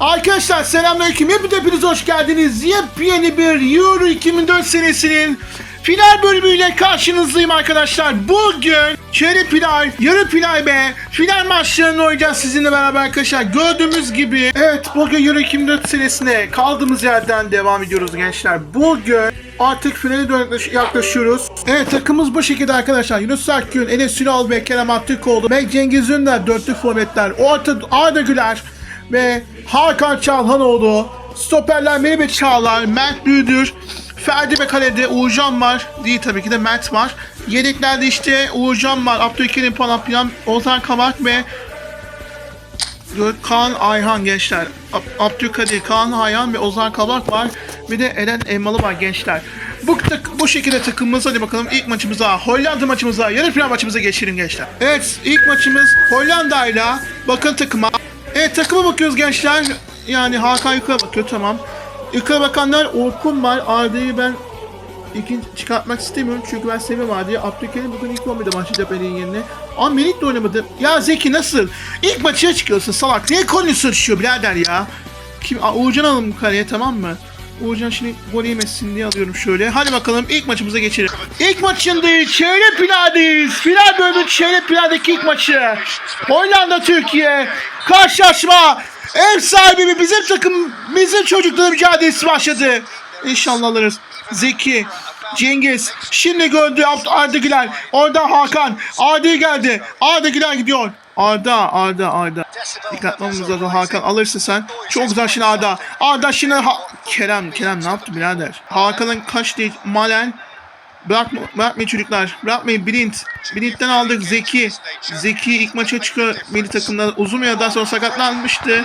Arkadaşlar selamünaleyküm. Hepiniz hepiniz hoş geldiniz. Yepyeni bir Euro 2004 senesinin final bölümüyle karşınızdayım arkadaşlar. Bugün çeyrek final, yarı final ve final maçlarını oynayacağız sizinle beraber arkadaşlar. Gördüğümüz gibi evet bugün Euro 2004 senesine kaldığımız yerden devam ediyoruz gençler. Bugün artık finale yaklaş- yaklaşıyoruz. Evet takımımız bu şekilde arkadaşlar. Yunus Akgün, Enes Ünal ve Kerem Aktürkoğlu ve Cengiz Ünder dörtlü forvetler. Orta Arda Güler ve Hakan Çalhanoğlu, stoperler Mehmet Çağlar, Mert Büyüdür, Ferdi ve kalede Uğurcan var. Değil tabii ki de Mert var. Yedeklerde işte Uğurcan var, Abdülkerim falan filan, Ozan Kavak ve Kaan Ayhan gençler. Ab- Abdülkadir, Kaan Ayhan ve Ozan Kabak var. Bir de Eren Elmalı var gençler. Bu, bu şekilde takımımız hadi bakalım ilk maçımıza, Hollanda maçımıza, yarı final maçımıza geçelim gençler. Evet ilk maçımız Hollanda'yla bakın takıma. Evet takıma bakıyoruz gençler. Yani Hakan yukarı bakıyor tamam. Yukarı bakanlar Orkun var. Arda'yı ben ikinci çıkartmak istemiyorum çünkü ben seviyorum Arda'yı. Abdülkerim bugün ilk 11'de başlayacak benim yerine. Ama Melik de oynamadı. Ya Zeki nasıl? İlk maçına çıkıyorsun salak. Niye Collins düşüyor birader ya? Kim? Uğurcan alalım kaleye tamam mı? Uğurcan şimdi gol yemesin diye alıyorum şöyle. Hadi bakalım ilk maçımıza geçelim. İlk maçındayız. Çeyrek finaldeyiz. Final bölümü çeyrek finaldeki ilk maçı. Hollanda Türkiye. Karşılaşma. Ev sahibi bizim takım, bizim çocukların mücadelesi başladı. İnşallah alırız. Zeki, Cengiz, şimdi gördü Arda Güler. Orada Hakan. Arda geldi. Arda Güler gidiyor. Arda, Arda, Arda. Dikkatli olmamız lazım Hakan. Alırsın sen. Çok güzel şimdi Arda. Arda şimdi ha- Kerem, Kerem ne yaptı birader? Hakan'ın kaç değil. Malen. Bırakma, bırakmayın çocuklar. Bırakmayın Bilint. Bilint'ten aldık Zeki. Zeki ilk maça çıkıyor milli takımda. Uzun yerden sonra sakatlanmıştı.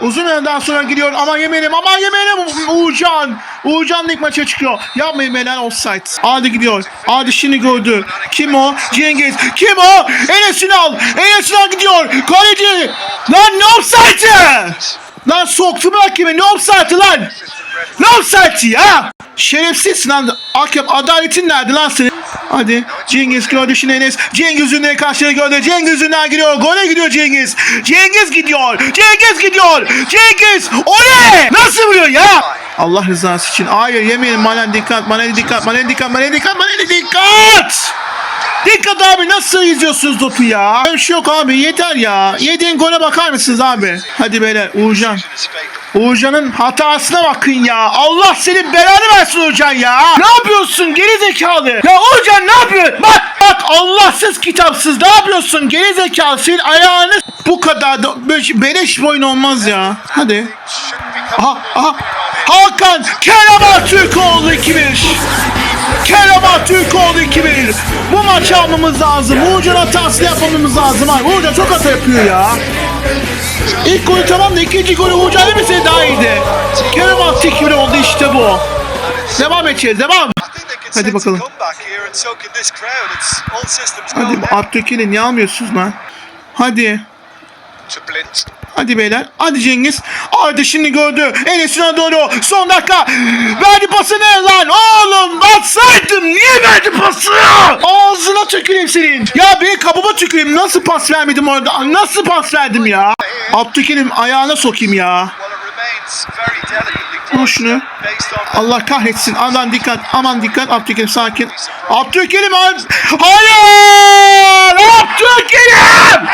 Uzun yerden sonra gidiyor. Aman yemeyelim aman yemeyelim. Uğurcan. Uğurcan ilk maça çıkıyor. Yapmayın beyler offside. Adi gidiyor. Adi şimdi gördü. Kim o? Cengiz. Kim o? Enes Ünal. Enes Ünal gidiyor. Kaleci. Lan ne offside'ı? Lan soktu bırak kimi. Ne offside'ı lan? Ne offside'ı ya? Şerefsizsin lan. Hakem adaletin nerede lan senin? Hadi Cengiz şimdi Enes. Cengiz Ünlü'ye karşıya gördü. Cengiz Ünlü giriyor. Gole gidiyor Cengiz. Cengiz gidiyor. Cengiz gidiyor. Cengiz. O ne? Nasıl vuruyor ya? Allah rızası için. Hayır yemeyelim. Malen dikkat. Malen dikkat. Malen dikkat. Malen dikkat. Malen dikkat. Dikkat abi nasıl izliyorsunuz topu ya? Bir şey yok abi yeter ya. Yediğin gole bakar mısınız abi? Hadi beyler Uğurcan. Uğurcan'ın hatasına bakın ya. Allah senin belanı versin Uğurcan ya. Ne yapıyorsun geri zekalı? Ya Uğurcan ne yapıyor? Bak bak Allahsız kitapsız ne yapıyorsun geri zekalı? Senin ayağını bu kadar da böyle beleş boyun olmaz ya. Hadi. Aha aha. Hakan Kerem Türkoğlu 2-1. Kerem Türkoğlu 2-1. Bu maçı almamız lazım. Uğurcan hatasını yapmamamız lazım. Abi. Uğurcan çok hata yapıyor ya. İlk golü tamam da ikinci golü Uğurcan demese daha iyiydi. Kerem attı 2-1 oldu işte bu. Devam edeceğiz devam. Hadi bakalım. Hadi Abdülkerim niye almıyorsunuz lan? Hadi. Hadi beyler. Hadi Cengiz. Arda şimdi gördü. Enes'ine doğru. Son dakika. Verdi pasını lan. Oğlum pasını? Ağzına tüküreyim senin. Ya benim kapıma tüküreyim. Nasıl pas vermedim orada? Nasıl pas verdim ya? Abdülkerim ayağına sokayım ya. Vur şunu. Allah kahretsin. Aman dikkat. Aman dikkat. Abdülkerim sakin. Abdülkerim abi. Hayır! Abdülkerim!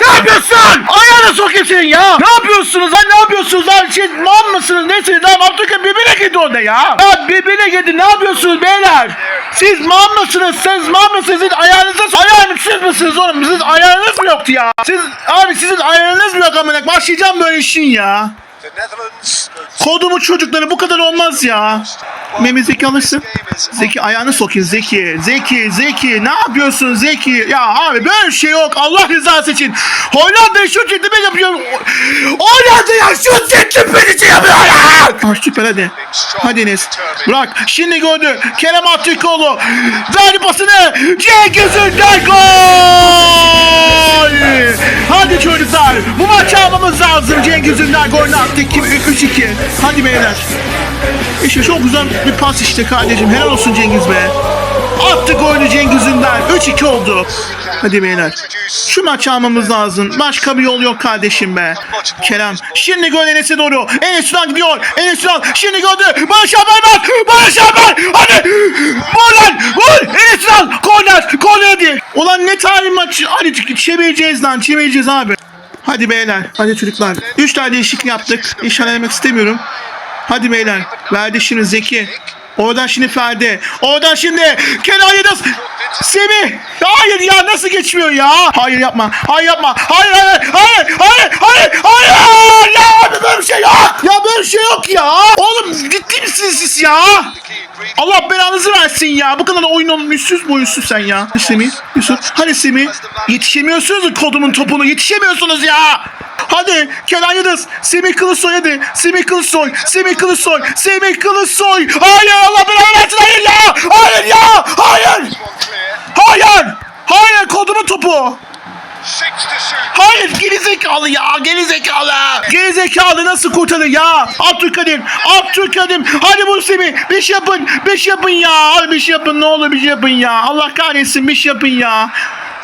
Ne yapıyorsun? Ayağına sokayım senin ya. Ne yapıyorsunuz lan? Ne yapıyorsunuz lan? Şey, mal mısınız? Nesiniz lan? Abdülkerim birbirine girdi orada ya. Ya birbirine girdi. Ne yapıyorsunuz beyler? Siz mal mısınız? Siz mal mısınız? Siz ayağınıza ayağınız siz misiniz oğlum? Sizin ayağınız mı yoktu ya? Siz abi sizin ayağınız mı yok amına? Başlayacağım böyle işin ya. Kodumu çocukları bu kadar olmaz ya. Mehmet Zeki alırsın. Zeki ayağını sokayım Zeki. Zeki, Zeki ne yapıyorsun Zeki? Ya abi böyle şey yok Allah rızası için. Hollanda'ya şu çekimi yapıyor. Hollanda'ya şu çekimi yapıyor. Ah süper hadi. Hadi Enes. Bırak. Şimdi gördü. Kerem Aktürkoğlu. Verdi pasını. Cengiz Ünder gol. Hadi çocuklar. Bu maçı almamız lazım. Cengiz Ünder golünü attı. 3-2. Hadi beyler. İşte çok güzel bir pas işte kardeşim. Helal olsun Cengiz be. Attı golü Cengiz Ünder. 3-2 oldu. Hadi beyler. Şu maçı almamız lazım. Başka bir yol yok kardeşim be. Kerem. Şimdi gol Enes'e doğru. Enes Ünal gidiyor. Enes Ünal şimdi gördü. Barış Alper bak. Barış Alper. Hadi. Vur lan. Vur. Enes Ünal. Korner. Korner hadi. Ulan ne tarih maçı. Hadi çevireceğiz lan. Çevireceğiz abi. Hadi beyler. Hadi çocuklar. 3 tane değişiklik yaptık. İnşallah yemek istemiyorum. Hadi beyler. Verdi şimdi Zeki. Oradan şimdi Ferdi. Oradan şimdi Kenan Yıldız. Semih. Hayır ya nasıl geçmiyor ya? Hayır yapma. Hayır yapma. Hayır hayır hayır hayır hayır hayır. Ya abi böyle bir şey yok. Ya böyle bir şey yok ya. Oğlum ciddi misiniz siz ya? Allah belanızı versin ya. Bu kadar oyun üstsüz boyutsuz sen ya. Semih, Yusuf. Hadi Semih. Yetişemiyorsunuz kodumun topunu. Yetişemiyorsunuz ya. Hadi Kenan Yıldız. Semih Kılıçsoy hadi. Semih Kılıçsoy. Semih Kılıçsoy. Semih Kılıçsoy. Hayır Allah belanı versin. Hayır ya. Hayır ya. Hayır. Hayır. Hayır kodumun topu. Hayır gerizekalı ya gerizekalı. Gerizekalı nasıl kurtarır ya? Abdülkadir. Abdülkadir. Hadi Semih. Bir şey yapın. Bir şey yapın ya. Hadi bir şey yapın. Ne olur bir şey yapın ya. Allah kahretsin bir şey yapın ya.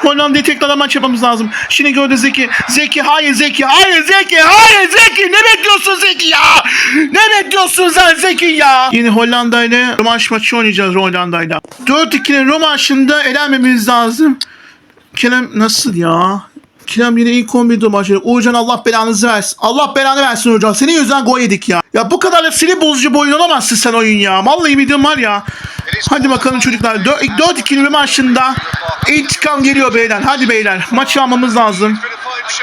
Hollanda'yı tekrardan maç yapmamız lazım. Şimdi gördü Zeki. Zeki hayır Zeki. Hayır Zeki. Hayır Zeki. Ne bekliyorsun Zeki ya? Ne bekliyorsun sen Zeki ya? Yine Hollanda ile rövanş maçı oynayacağız Hollanda ile. 4-2'nin rövanşında elenmemiz lazım. Kerem nasıl ya? Kerem yine ilk 11'de başladı. Uğurcan Allah belanızı versin. Allah belanı versin Uğurcan. Senin yüzünden gol yedik ya. Ya bu kadar da sinir bozucu bir oyun olamazsın sen oyun ya. Vallahi videom var ya. Hadi bakalım çocuklar. 4-2'nin maçında intikam geliyor beyler. Hadi beyler. Maçı almamız lazım.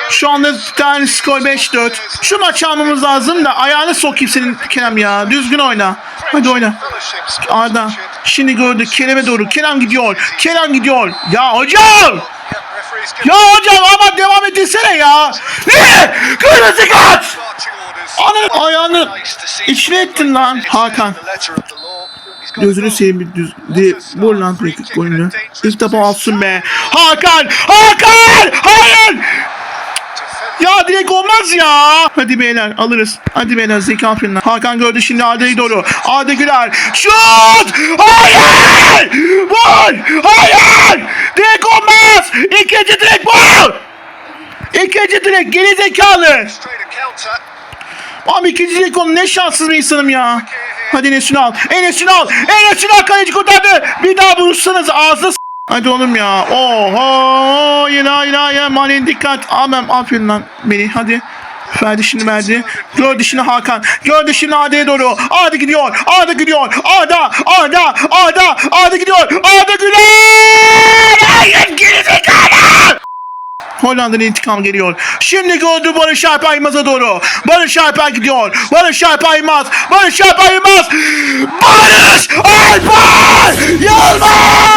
Şu anda tane skor 5-4. Şu maçı almamız lazım da ayağını sokayım senin Kerem ya. Düzgün oyna. Hadi oyna. Arda. Şimdi gördü. Kerem'e doğru. Kerem gidiyor. Kerem gidiyor. Ya hocam. Ya hocam ama devam edilsene ya. Ne? Kırmızı kart. Ananı ayağını içine ettin lan. Hakan. Gözünü seveyim bir düz vur lan golünü. İlk defa alsın be. Hakan! Hakan! Ya direkt olmaz ya. Hadi beyler alırız. Hadi beyler Zeki aferin. Hakan gördü şimdi Arda'yı doğru. Arda Güler. Şut! Hayır! Vur! Hayır! Direkt olmaz! İkinci direkt vur! İkinci direkt geri zekalı. Abi ikinci direkt onun ne şanssız bir insanım ya. Hadi Enes Ünal. Enes Ünal. Enes Ünal kaleci kurtardı. Bir daha vurursanız ağzına Hadi oğlum ya. Oho. Yine hayır hayır. Manen dikkat. Amen. Aferin lan beni. Hadi. Verdi şimdi verdi. Gördü şimdi Hakan. Gördü şimdi Arda'ya doğru. Arda gidiyor. Arda gidiyor. Arda. Arda. Arda. Arda gidiyor. Arda Güler. Hayır gerizekalı. Hollanda'nın intikam geliyor. Şimdi gördü Barış Alper Yılmaz'a doğru. Barış Alper gidiyor. Barış Alper Yılmaz. Barış Alper Yılmaz. Barış Alper Yılmaz.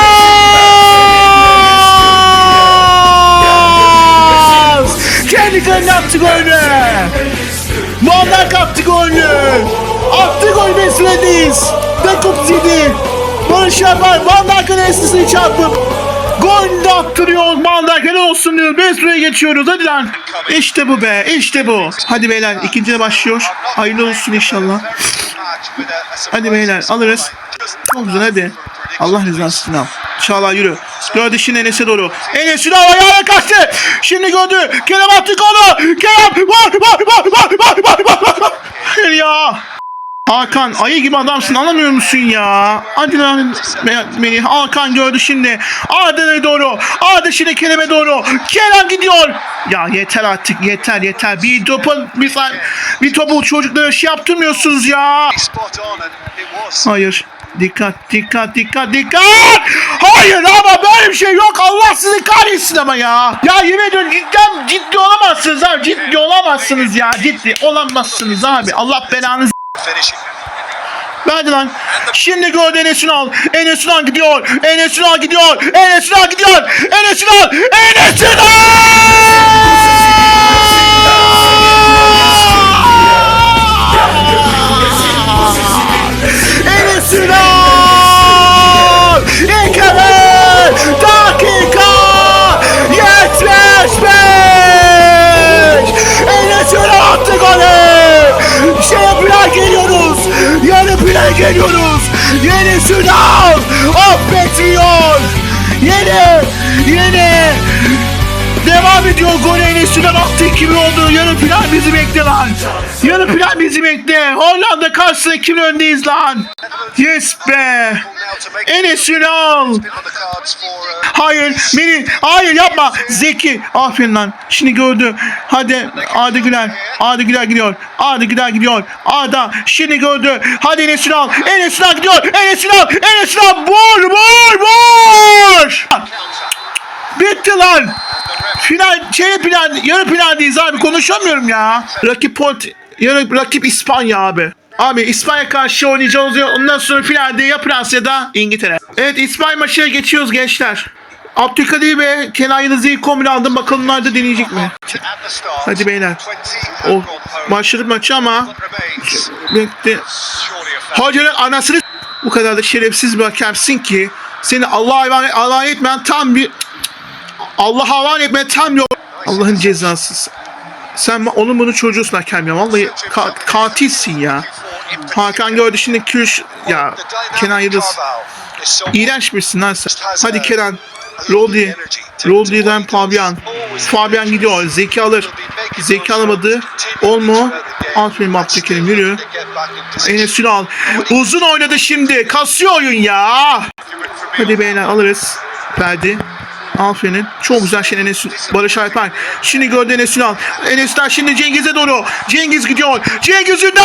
Attı golünü. Muammer kaptı golünü. Attı gol Mesleğiniz. Bekup zidi. Barış Alper Van ensesini çarpıp Gol de attırıyor Van Dijk olsun diyor. Besro'ya geçiyoruz hadi lan. İşte bu be işte bu. Hadi beyler ikincide başlıyor. Hayırlı olsun inşallah. Hadi beyler alırız. Çok güzel hadi. Allah rızası için al. Çağla yürü. Gördü şimdi Enes'e doğru. Enes Ünal ayağına kaçtı. Şimdi gördü. Kerem attı golü. Kerem var var var var var var var var. Hayır ya. Hakan ayı gibi adamsın anlamıyor musun ya? Hadi lan beni. Hakan gördü şimdi. Arda'ya doğru. Arda şimdi Kerem'e doğru. Kerem gidiyor. Ya yeter artık yeter yeter. Bir topu bir, bir topu çocuklara şey yaptırmıyorsunuz ya. Hayır. Dikkat dikkat dikkat dikkat. Hayır ama böyle bir şey yok. Allah sizi kahretsin ama ya. Ya yemin ediyorum cidden ciddi olamazsınız abi. Ciddi olamazsınız ya. Ciddi olamazsınız abi. Allah belanızı Verdi lan. Şimdi gördü Enes Ünal. Enes Ünal gidiyor. Enes Ünal gidiyor. Enes Ünal gidiyor. Enes Ünal. Enes Ünal. Sinan! İlkeler dakika 75! Enes Sinan attı golü! Şeye plan geliyoruz! Yeni plan geliyoruz! Yeni Sinan affetmiyor! Yeni! Yeni! Ediyor gol Enes Sünal attı 2 oldu. Yarı final bizi bekle lan. Yarı final bizi bekle. Hollanda karşısında 2 öndeyiz lan. Yes be. Enes Ünal. Hayır beni hayır yapma Zeki aferin lan şimdi gördü hadi Arda Güler Arda Güler gidiyor Arda Güler gidiyor Arda şimdi gördü hadi Enes Ünal Enes Ünal gidiyor Enes Ünal Enes Ünal vur vur vur bitti lan final şey final yarı finaldeyiz abi konuşamıyorum ya rakip Port yarı rakip İspanya abi Abi İspanya karşı oynayacağız ya. Ondan sonra finalde ya Fransa ya da İngiltere. Evet İspanya maçına geçiyoruz gençler. Abdülkadir ve Kenan Yıldız'ı ilk kombine aldım. Bakalım onlar da deneyecek mi? Hadi beyler. O başladık maçı ama bekle. Hocanın anasını bu kadar da şerefsiz bir hakemsin ki seni Allah'a havale, havale etmeyen tam bir Allah'a havale etmeyen tam bir Allah'ın cezası. Sen onun bunu çocuğusun hakem ya. Vallahi ka- katilsin ya. Hakan gördü şimdi Kürş ya Kenan Yıldız. İğrenç birisin lan sen. Hadi Kenan. Rodi. Rodi'den Fabian. Fabian gidiyor. Zeki alır. Zeki alamadı. Olmu. Aferin Abdülkerim yürü. Enes Ünal. Uzun oynadı şimdi. Kasıyor oyun ya. Hadi beyler alırız. Ferdi. Aferin. Çok güzel şey Enes Barış Alper. Şimdi gördü Enes Ünal. Enes Ünal şimdi Cengiz'e doğru. Cengiz gidiyor. Cengiz Ünal!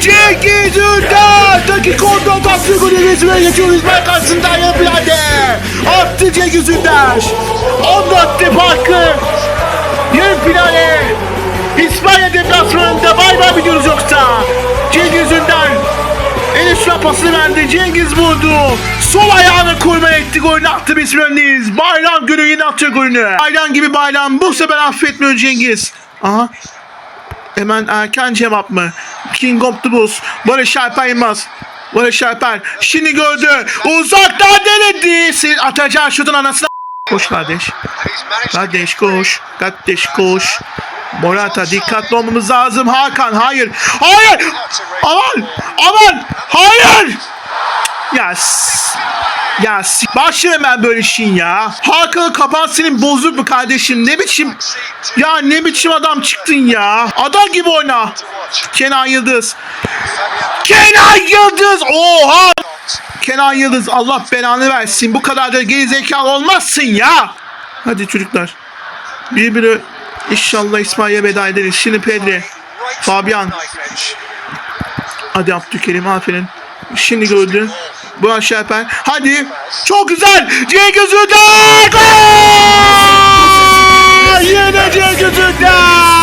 Cengiz Ünal! Dakika 14 attı golü resmen geçiyor İsmail karşısında yapıladı. Attı Cengiz Ünal. 14'te farkı. Yarı finale. İspanya deplasmanında bay bay biliyoruz yoksa. Cengiz Ünder. Enes Şuan pasını verdi. Cengiz vurdu. Sol ayağını kurma etti. Golünü attı biz öndeyiz. Bayram günü yine atıyor golünü. Bayram gibi bayram. Bu sefer affetmiyor Cengiz. Aha. Hemen erken cevap mı? King of the Bulls. Barış Alper Yılmaz. Barış Alper. Şimdi gördü. Uzaktan denedi. Senin atacağın şutun anasını Koş kardeş. Kardeş koş. Kardeş koş. Morata dikkatli olmamız lazım. Hakan hayır. Hayır. Aman. Aman. Hayır. Ya ya başlarım ben böyle şeyin ya. Hakan'ı kapat senin bozuk mu kardeşim? Ne biçim ya ne biçim adam çıktın ya. Adam gibi oyna. Kenan Yıldız. Kenan Yıldız. Oha. Kenan Yıldız Allah belanı versin. Bu kadar da geri zekalı olmazsın ya. Hadi çocuklar. Bir biri inşallah İsmail'e veda ederiz. Şimdi Pedri. Fabian. Hadi Abdülkerim aferin. Şimdi gördü. Bu aşağı yapar. Hadi. Çok güzel. Cengiz Ünder. Yine Cengiz Ünder.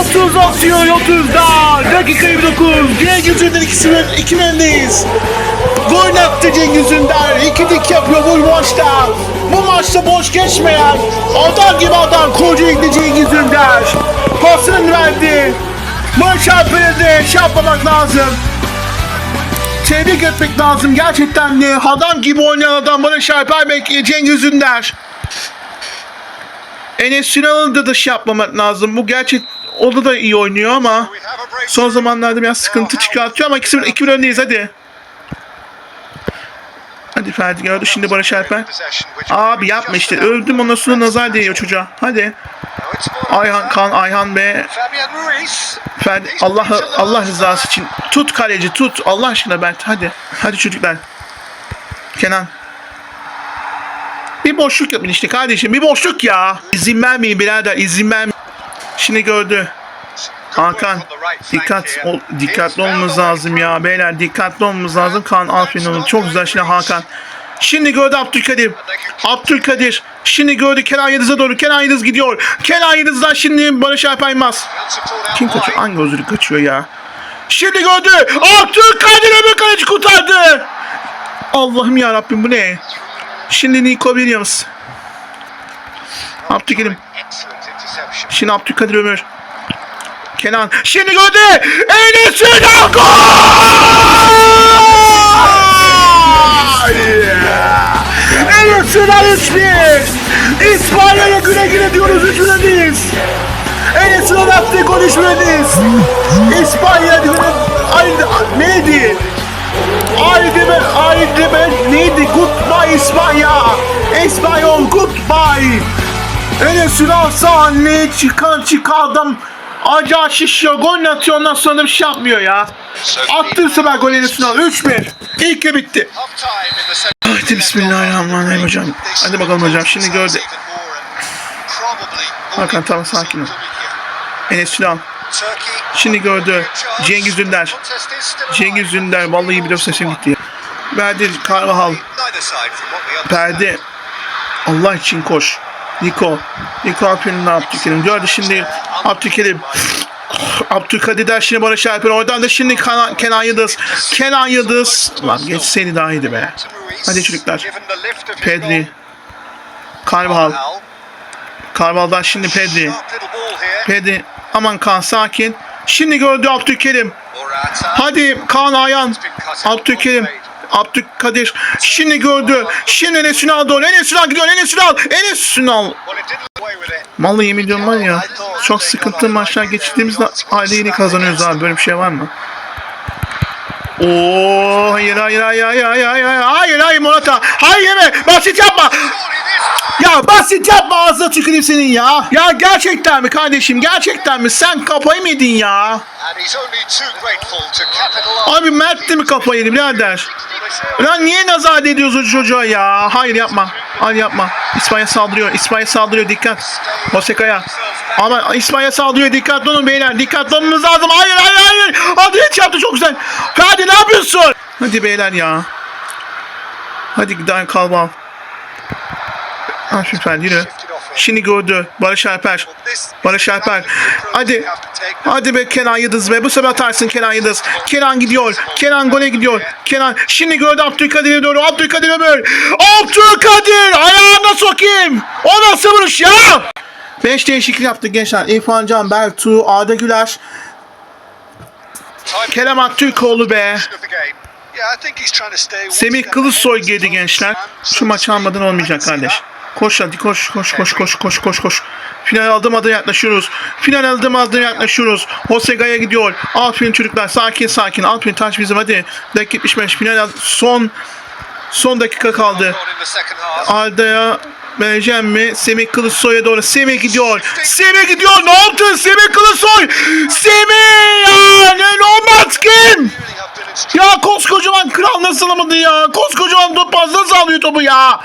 30 atıyor 30'da. Dakika 29. Cengiz Ünder ikisi iki öndeyiz. Gol attı Cengiz Ünder. İki dik yapıyor bu maçta. Bu maçta boş geçmeyen adam gibi adam koca ilgili Cengiz Ünder. Pasını verdi. Maç şey yapmamak lazım. Tebrik etmek lazım. Gerçekten de adam gibi oynayan adam Barış Alper Bek, Cengiz Ünder. Enes Sünal'ın da dış yapmamak lazım. Bu gerçek o da iyi oynuyor ama son zamanlarda biraz sıkıntı çıkartıyor ama 2-1 2-1 öndeyiz hadi. Hadi Ferdi gördü şimdi Barış Alper. Abi yapma işte öldüm ondan sonra nazar değiyor çocuğa. Hadi. Ayhan Kan Ayhan be. Ferdi Allah Allah rızası için tut kaleci tut Allah aşkına Bert hadi. Hadi çocuklar. Kenan. Bir boşluk yapın işte kardeşim bir boşluk ya. İzin vermeyin birader izin vermeyin. Şimdi gördü. Hakan dikkat ol, dikkatli olmamız lazım ya beyler dikkatli olmamız lazım Kaan aferin oğlum çok güzel şimdi Hakan Şimdi gördü Abdülkadir. Abdülkadir. Şimdi gördü Kenan Yıldız'a doğru. Kenan Yıldız gidiyor. Kenan Yıldız'dan şimdi Barış Alper Yılmaz. Kim kaçıyor? Hangi özürlük kaçıyor ya? Şimdi gördü. Abdülkadir öbür kaleci kurtardı. Allah'ım ya Rabbim bu ne? Şimdi Nico Williams. Abdülkerim. Şimdi Abdülkadir Ömür. Kenan. Şimdi gördü. Enes Ünal gol! Enes Ünal 3-1. İspanya'ya güle güle diyoruz 3 öndeyiz. Enes'in attığı konuşmadınız. İspanya diyorum. Ay, neydi? Haydi be, neydi? Goodbye İspanya. İspanyol goodbye. Enes Ünal sahneye çıkan çıkan adam acayip şişiyor. Gol atıyor ondan sonra da bir şey yapmıyor ya. Attı bu sefer gol Enes Ünal. 3-1. İlk yarı bitti. Haydi bismillahirrahmanirrahim hocam. Hadi bakalım hocam şimdi gördü. Hakan tamam sakin ol. Enes Ünal. Şimdi gördü. Cengiz Ünder. Cengiz Ünder vallahi bir sesim gitti ya. Verdi Karvahal. Verdi. Allah için koş. Niko. Niko Alper'in Abdülkerim. Gördü şimdi Abdülkerim. Abdülkadir der şimdi Barış Alper. Oradan da şimdi Kenan, Kenan Yıldız. Kenan Yıldız. Lan geç seni daha iyiydi be. Hadi çocuklar. Pedri. Carvajal. Carvajal'dan şimdi Pedri. Pedri. Aman Kaan sakin. Şimdi gördü Abdülkerim. Hadi Kaan Ayan. Abdülkerim. Abdülkadir. Şimdi gördü. Şimdi Enes Ünal doğru. Enes Ünal gidiyor. Enes Ünal. Enes Ünal. Vallahi yemin ediyorum var ya. Çok sıkıntılı maçlar geçirdiğimizde aile yeni kazanıyoruz abi. Böyle bir şey var mı? Oo hayır hayır hayır hayır hayır hayır hayır hayır hayır Morata hayır yeme basit yapma ya basit yapma ağzına tüküreyim senin ya ya gerçekten mi kardeşim gerçekten mi sen kafayı mı yedin ya abi Mert de mi kafayı yedi birader Lan niye nazar ediyorsun çocuğa ya? Hayır yapma. Hayır yapma. İspanya saldırıyor. İspanya saldırıyor. Dikkat. Hosekaya ama İspanya saldırıyor. Dikkatli olun beyler. Dikkatli olmamız lazım. Hayır hayır hayır. Hadi hiç yaptı. Çok güzel. Hadi ne yapıyorsun? Hadi beyler ya. Hadi gidelim kalma. Ah lütfen yürü. Şimdi gördü. Barış Alper. Barış Alper. Hadi. Hadi be Kenan Yıldız be. Bu sefer atarsın Kenan Yıldız. Kenan gidiyor. Kenan gole gidiyor. Kenan. Şimdi gördü Abdülkadir'e doğru. Abdülkadir Ömür. Abdülkadir. Ayağına sokayım. O nasıl vuruş ya? Beş değişiklik yaptı gençler. İrfan Can, Bertu, Arda Güler, Kerem Aktürkoğlu be. Semih Kılıçsoy girdi gençler. Şu maçı almadan olmayacak kardeş. Koş hadi koş koş koş koş koş koş koş. Final adım adım yaklaşıyoruz. Final adım adım yaklaşıyoruz. Hosega'ya gidiyor. Aferin çocuklar sakin sakin. Aferin taç bizim hadi. Dakika 75 final al- son son dakika kaldı. Arda'ya vereceğim mi? Semih Kılıçsoy'a doğru. Semih gidiyor. Semih gidiyor. Ne yaptın? Semih Kılıçsoy. Semih ya. Olmaz kim? Ya koskocaman kral nasıl alamadı ya? Koskocaman topaz nasıl alıyor topu ya?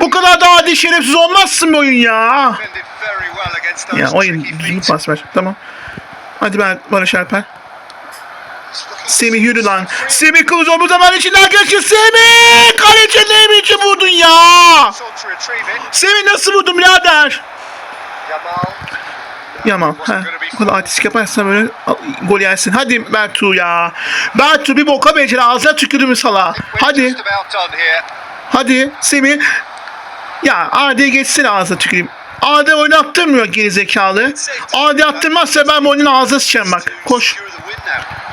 Bu kadar da adi şerefsiz olmazsın bir oyun ya. Ya oyun düzgün pas ver. Tamam. Hadi ben Barış Alper. Semih yürü lan. Semih Kılıçoğlu bu zaman içinden geçti. Semih! Kaleci ne biçim vurdun ya? Semih nasıl vurdun birader? Yaman. Ha. Bu kadar artistik yaparsan böyle gol yersin. Hadi Bertu ya. Bertu bir boka beceri ağzına tükürdü sala. Hadi. Hadi Semih. Ya Arda'ya geçsin ağzına tüküreyim. Arda oynattırmıyor gerizekalı. Arda attırmazsa ben bu oyunun ağzına sıçarım bak. Koş.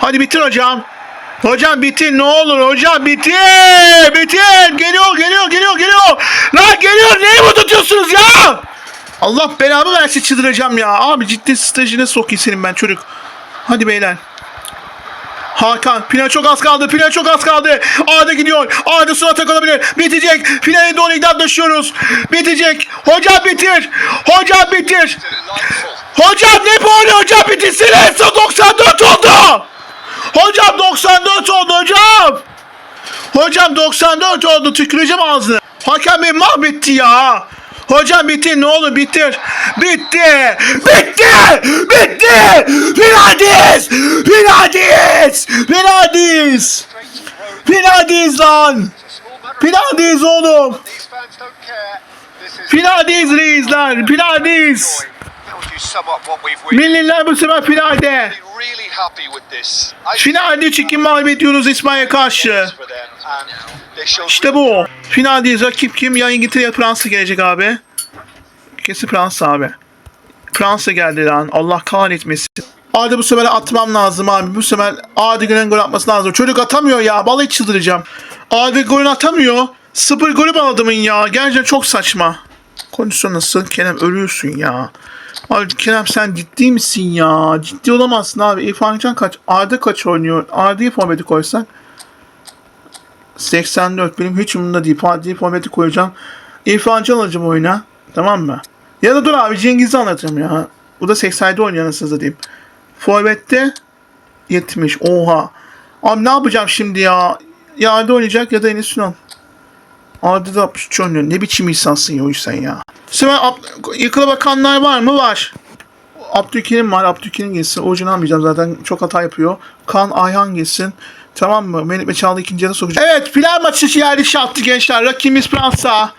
Hadi bitir hocam. Hocam bitir ne olur hocam bitir. Bitir. Geliyor geliyor geliyor geliyor. Lan geliyor neyi mi tutuyorsunuz ya? Allah belamı versin çıldıracağım ya. Abi ciddi stajine sokayım senin ben çocuk. Hadi beyler. Hakan. Final çok az kaldı. Final çok az kaldı. Arda gidiyor. Arda sonra takılabilir. Bitecek. Finale doğru yaklaşıyoruz. Bitecek. Hocam bitir. Hocam bitir. Hocam ne puanı hocam bitirsin. Son 94 oldu. Hocam 94 oldu hocam. Hocam 94 oldu. Tüküreceğim ağzını. Hakem beni mahvetti ya. Hocam bitir ne olur bitir. Bitti. Bitti. Bitti. Pilates. Pilates. Pilates. Pilates lan. Pilates oğlum. Pilates reis lan. Pilates. Milliler bu sefer finalde. Finalde çekim mağlubiyet İspanya karşı. İşte bu. Finaldeyiz. Rakip kim? Ya İngiltere ya Fransa gelecek abi. Kesin Fransa abi. Fransa geldi lan. Allah kahretmesin. Adi bu sefer atmam lazım abi. Bu sefer Adi Gülen gol atması lazım. Çocuk atamıyor ya. Vallahi çıldıracağım. Adi gol atamıyor. Sıfır golü adamın ya. Gerçekten çok saçma. Kondisyon nasıl? Kerem ölüyorsun ya. Abi Kerem sen ciddi misin ya? Ciddi olamazsın abi. İrfan Can kaç? Arda kaç oynuyor? Arda'yı formeti koysak. 84 benim hiç umurumda değil. Fatih'i formeti koyacağım. İrfan Can alacağım oyuna. Tamam mı? Ya da dur abi Cengiz'i anlatacağım ya. Bu da 87 oynuyor anasını satayım. Forvet'te 70. Oha. Abi ne yapacağım şimdi ya? Ya Arda oynayacak ya da Enes Ünal. Da 63 oynuyor. Ne biçim insansın ya o yüzden ya. Ab- yıkıla bakanlar var mı? Var. Abdülkerim var. Abdülkerim gelsin. Orucunu almayacağım zaten. Çok hata yapıyor. Kan Ayhan gelsin. Tamam mı? Melih ve Çağla ikinci yarı sokacak. Evet final maçı yerli şartlı gençler. Rakibimiz Fransa.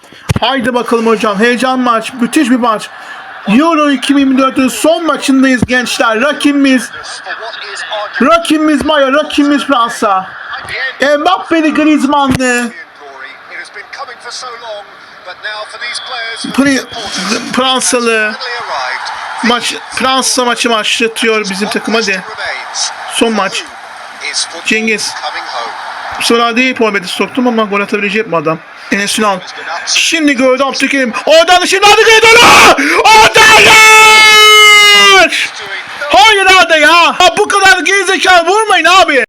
Haydi bakalım hocam. Heyecan maç. Müthiş bir maç. Euro 2024'ün son maçındayız gençler. Rakibimiz Rakibimiz Maya, rakibimiz Fransa. Mbappe'li Griezmann'lı. Pri- Fransalı maç Fransa maçı başlatıyor bizim takım hadi. Son maç. Cengiz. Sefer değil formeti soktum ama gol atabilecek mi adam? Enes Ünal. Şimdi gördü Abdülkerim. Oradan şimdi adı gördü. Orada yer! Hayır Arda ya. Ha, bu kadar gerizekalı vurmayın abi.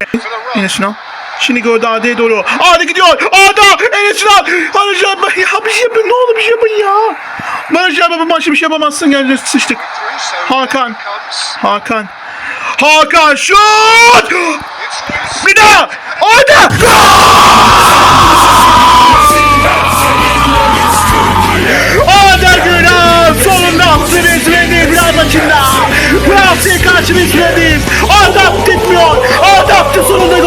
Enes Ünal. Şimdi gördü Arda'ya doğru. Arda gidiyor. Arda! Enes Ünal! Barış yapma. Ya bir şey yapın. Ne olur bir şey yapın ya. Barış yapma bu maçı bir şey yapamazsın. Geldi sıçtık. Hakan. Hakan. Hakan şut! Bir daha! Arda! Arda Güler sonunda attı resmedi biraz maçında. Fransa'ya karşı resmediyiz. Arda affetmiyor. Arda attı sonunda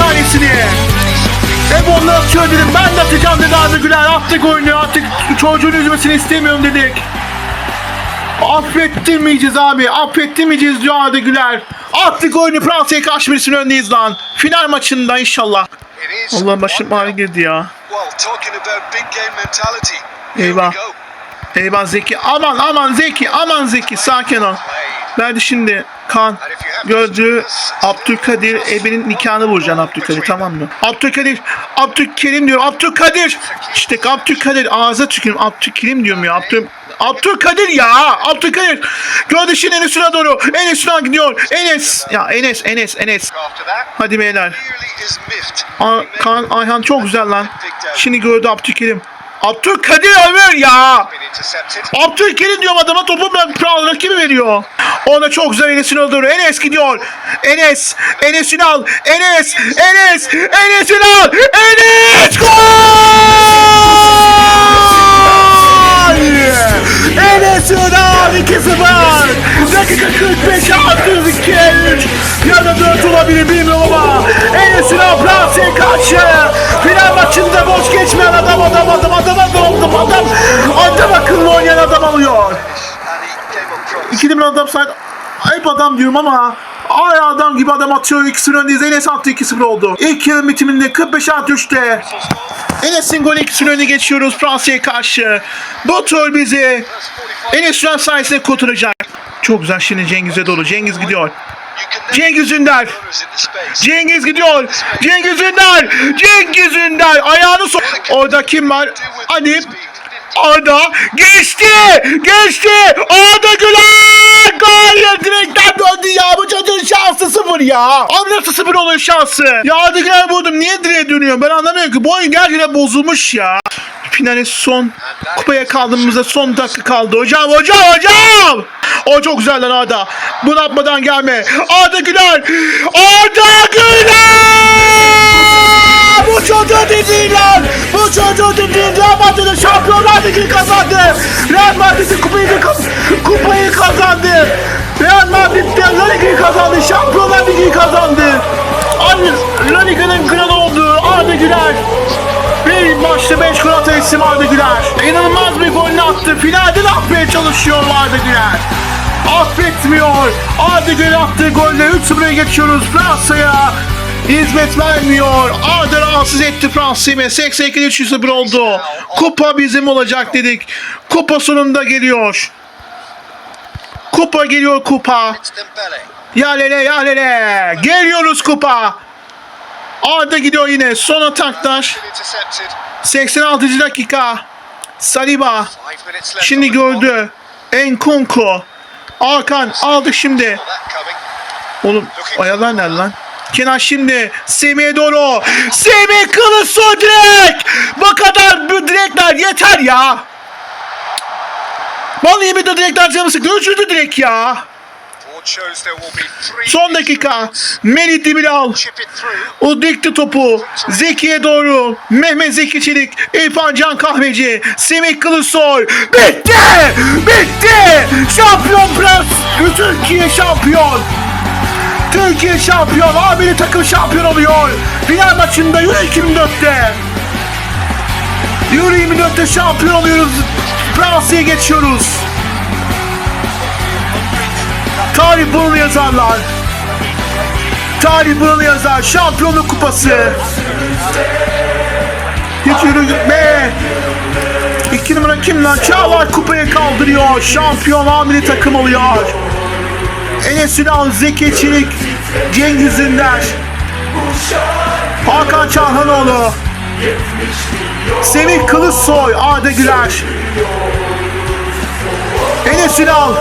tanesini. Hep onları atıyor dedim. Ben de atacağım dedi Arda Güler. Attık oyunu. Artık çocuğun üzmesini istemiyorum dedik. Affettirmeyeceğiz abi. Affettirmeyeceğiz diyor Arda Güler. Attık oyunu Fransa'ya karşı birisinin öndeyiz lan. Final maçında inşallah. Allah başım ağrı girdi ya. Eyvah. Eyvah Zeki. Aman aman Zeki. Aman Zeki. Sakin ol. Verdi şimdi kan. Gördüğü Abdülkadir Ebe'nin nikahını vuracaksın Abdülkadir tamam mı? Abdülkadir. Abdülkerim diyor. Abdülkadir. İşte Abdülkadir ağza tükürüm. Abdülkerim diyorum ya. Abdül Abdülkadir ya. Abdülkadir. Gördü şimdi Enes'ine doğru. Enes'ine gidiyor. Enes. Ya Enes Enes Enes. Hadi beyler. A- Kaan Ayhan çok güzel lan. Şimdi gördü Abdülkerim. Abdülkadir Ömer ya. Abdülkerim diyorum adama topu bırak Pral rakibi veriyor. Ona çok güzel Enes'in öldürüyor. Enes gidiyor. Enes. Enes Ünal. Enes. Enes. Enes Ünal. Enes. Gol! Enes Ünal 2-0. Dakika 45 6 2 3 ya da 4 olabilir bilmiyorum ama Enes Ünal Fransa'ya karşı final maçında boş geçmeyen adam adam adam adam adam adam adam adam akıllı oynayan adam alıyor. İkili bir adam saydı. Hep adam diyorum ama ay adam gibi adam atıyor. İkisinin önündeyiz. Enes attı 2-0 oldu. İlk yarı bitiminde 45 3'te. Enes'in golü ikisinin önüne geçiyoruz Fransa'ya karşı. Bu tur bizi Enes Ünal sayesinde kurtaracak. Çok güzel şimdi Cengiz'e doğru. Cengiz gidiyor. Cengiz Ünder. Cengiz gidiyor. Cengiz Ünder. Cengiz Ünder. Ayağını sok. Orada kim var? Hadi. Arda geçti. Geçti. Arda Güler. Gol ya direkten döndü ya. Bu çocuğun şansı sıfır ya. Abi nasıl sıfır oluyor şansı? Ya Arda Güler vurdum. Niye direğe dönüyor? Ben anlamıyorum ki. Bu oyun gerçekten bozulmuş ya. Finale son kupaya kaldığımızda son dakika kaldı. Hocam hocam hocam. O çok güzel lan Arda. Bunu atmadan gelme. Arda Güler. Arda Güler. Bu çocuğu dediğin lan. Bu çocuğu dediğin Real Madrid'in Şampiyonlar Ligi'ni kazandı. Real Madrid'in kupayı, kupayı kazandı. Şampiyonlar Ligi'yi kazandı. Aynı La Liga'nın kralı oldu Arda Güler. Bir maçta 5 gol atan isim Arda Güler. İnanılmaz bir golünü attı. Finalde de atmaya çalışıyor Arda Güler. Affetmiyor. Arda Güler attığı golle 3-0'a geçiyoruz Fransa'ya. Hizmet vermiyor. Arda rahatsız etti Fransa'yı ve 82 3-0 oldu. Kupa bizim olacak dedik. Kupa sonunda geliyor. Kupa geliyor kupa. Ya lele ya lele. Geliyoruz kupa. Arda gidiyor yine. Son ataklar. Intercepted. 86. dakika. Saliba. Şimdi gördü. Enkunku. Hakan aldı şimdi. Oğlum ayarlar nerede lan? Kenan şimdi Semih'e doğru. Semih Kılıçsoy direkt. Bu kadar bu direkler yeter ya. Vallahi bir de direkler canımı sıktı. Üçüncü direk ya. Son dakika. Melih Demiral. O dikti topu. Zeki'ye doğru. Mehmet Zeki Çelik. İrfan Can Kahveci. Semih Kılıçsoy. Bitti. Bitti. Şampiyon Prens. Türkiye şampiyon. Türkiye şampiyon. Abili takım şampiyon oluyor. Final maçında Euro 2004'te. Euro 24'te şampiyon oluyoruz. Fransa'ya geçiyoruz. Tarih bunu yazarlar. Tarih bunu yazar. Şampiyonluk kupası. Hiç yürü gitme. İki numara kim lan? Çağlar kupayı kaldırıyor. Şampiyon amiri takım oluyor. Enes Ünal, Zeki Çelik, Cengiz Ünder, Hakan Çağhanoğlu, Semih Kılıçsoy, Arda Güler, Enes Ünal,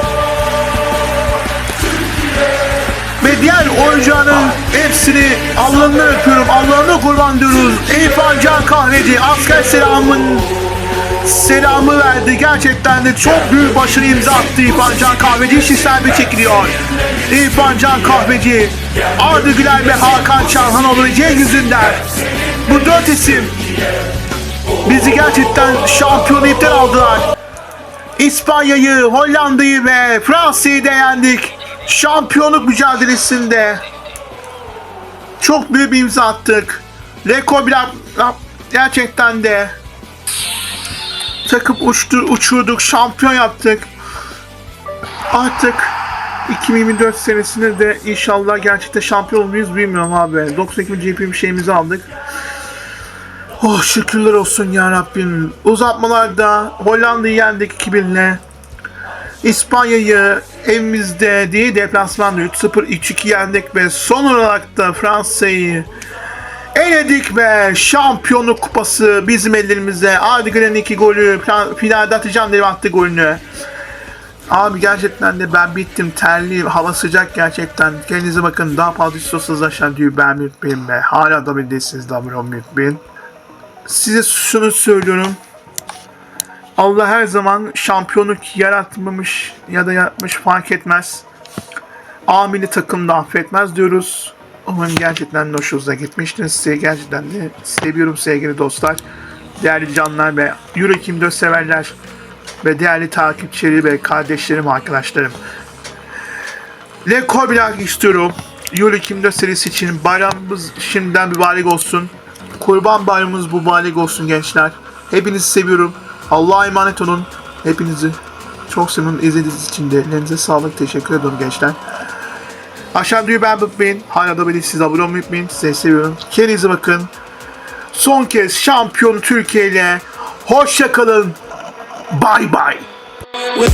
diğer oyuncuların hepsini Allah'ını öpüyorum, Allah'ını kurban diyoruz. İrfan Can Kahveci asker selamın selamı verdi. Gerçekten de çok büyük başarı imza attı İrfan Can Kahveci. İş bir çekiliyor. İrfan Can Kahveci, Arda Güler ve Hakan Çalhanoğlu Ünder. Bu dört isim bizi gerçekten şampiyoniyetten aldılar. İspanya'yı, Hollanda'yı ve Fransa'yı da yendik. Şampiyonluk mücadelesinde çok büyük bir imza attık. Rekor bir gerçekten de takıp uçtu, uçurduk, şampiyon yaptık. Artık 2024 senesinde de inşallah gerçekten şampiyon olmayız bilmiyorum abi. 92 GP bir şeyimizi aldık. Oh şükürler olsun ya Rabbim. Uzatmalarda Hollanda'yı yendik 2000'le. İspanya'yı evimizde değil deplasmanda 3-0 3-2 yendik ve son olarak da Fransa'yı eledik ve şampiyonluk kupası bizim ellerimizde. Hadi Gülen'in iki golü finalde atacağım diye attı golünü. Abi gerçekten de ben bittim terli hava sıcak gerçekten. Kendinize bakın daha fazla istiyorsanız aşağı diyor ben unutmayın be. Hala da abone olmayı unutmayın. Size şunu söylüyorum. Allah her zaman şampiyonluk yaratmamış ya da yaratmış fark etmez. Amili takım da affetmez diyoruz. Umarım gerçekten hoşunuza gitmiştir. Size gerçekten de seviyorum sevgili dostlar. Değerli canlar ve Euro 24 severler ve değerli takipçileri ve kardeşlerim, arkadaşlarım. Rekor bir istiyorum. Euro 24 serisi için bayramımız şimdiden mübarek olsun. Kurban bayramımız mübarek olsun gençler. Hepinizi seviyorum. Allah'a emanet olun. Hepinizi çok sevindim izlediğiniz için de ellerinize sağlık. Teşekkür ederim gençler. Aşağı videoyu beğenmeyi unutmayın. Hala da beni siz abone olmayı unutmayın. Sizi seviyorum. Kendinize bakın. Son kez şampiyon Türkiye ile hoşça kalın. Bay bay. We'll